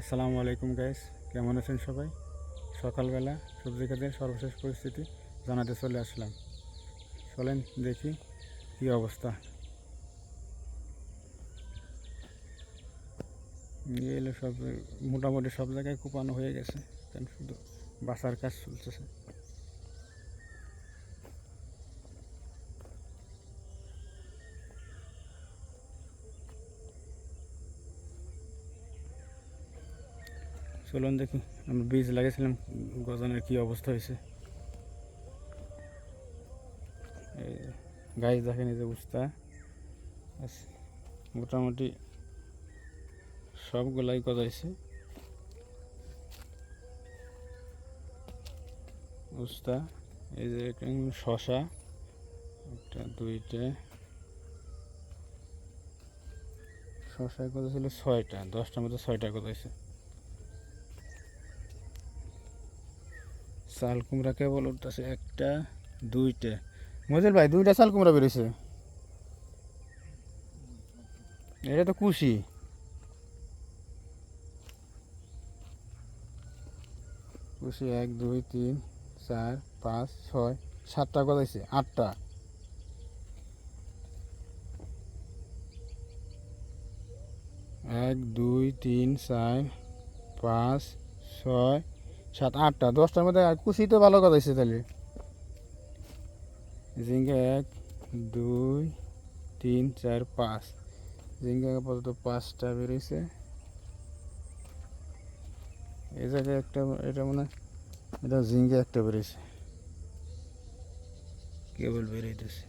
আসসালামু আলাইকুম গাইস কেমন আছেন সবাই? সকালবেলা সবজি খাতের সর্বশেষ পরিস্থিতি জানাতে চলে আসলাম। চলেন দেখি কি অবস্থা। এলো সব, মোটামুটি সব জায়গায় কুপানো হয়ে গেছে কেন শুধু বাসার কাজ চলতেছে। চলুন দেখি আমরা বীজ লাগিয়েছিলাম গজানের কি অবস্থা হয়েছে। গাছ দেখেন এই যে ব্যাস, মোটামুটি সবগুলাই গজাইছে। অবস্থা এই যে শশা একটা দুইটা। শশায় কত ছিল ছয়টা দশটার মধ্যে ছয়টা গজাইছে। চাল কুমড়া কেবল উঠতেছে একটা, দুইটা। মজুর ভাই, দুইটা চাল কুমড়া বেরোছে এটা তো কুশি। কুশি এক, দুই, তিন, চার, পাঁচ, ছয়, সাতটা গজাইছে, আটটা। এক, দুই, তিন, চার, পাঁচ, ছয় সাত, আটটা, দশটার মধ্যে আর কুচি তো ভালো কথাইছে তাহলে ঝিঙ্গা এক, দুই, তিন, চার, পাঁচ। ঝিঙ্গা আপাতত পাঁচটা বেরিয়েছে এই জায়গায় একটা, এটা মনে হয়, এটা ঝিঙ্গা একটা বেরিয়েছে কেবল বেরিয়েছে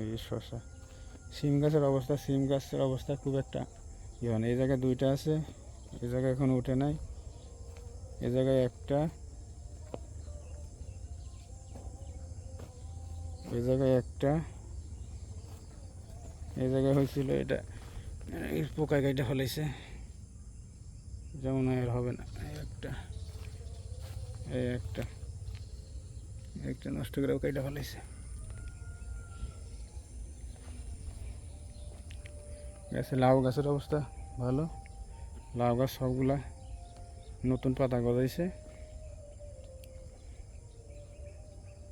এই শশা। সিম গাছের অবস্থা, সিম গাছের অবস্থা খুব একটা ইয়ে এই জায়গায় দুইটা আছে এই জায়গায় এখন উঠে নাই এই জায়গায় একটা এই জায়গায় একটা এই জায়গায় হয়েছিল এটা এই পোকা গাইটা ফলাইছে যেমন আর হবে না এই একটা এই একটা একটা নষ্ট করে কাইটা ফলাইছে গাছে, লাউ গাছের অবস্থা ভালো। লাউ গাছ সবগুলা নতুন পাতা গজাইছে।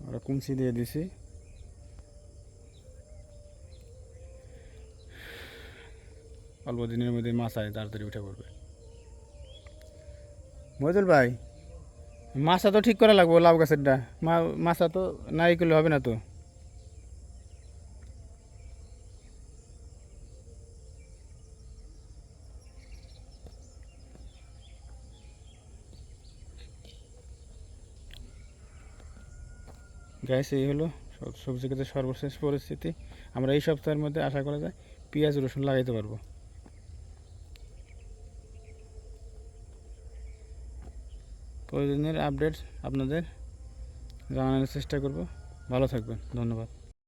ওরা কুমচি দিয়ে দিছি। অল্প দিনের মধ্যে মাছায় তাড়াতাড়ি উঠে পড়বে। মজুল ভাই, মাছা তো ঠিক করা লাগবো লাউ গাছেরটা। মাছা তো নাই করলে হবে না তো? গ্যাস এই হলো সব- সবজি ক্ষেত্রে সর্বশেষ পরিস্থিতি। আমরা এই সপ্তাহের মধ্যে আশা করা যায় পেঁয়াজ, রসুন লাগাইতে পারব। প্রয়োজনের আপডেট আপনাদের জানানোর চেষ্টা করব। ভালো থাকবেন, ধন্যবাদ।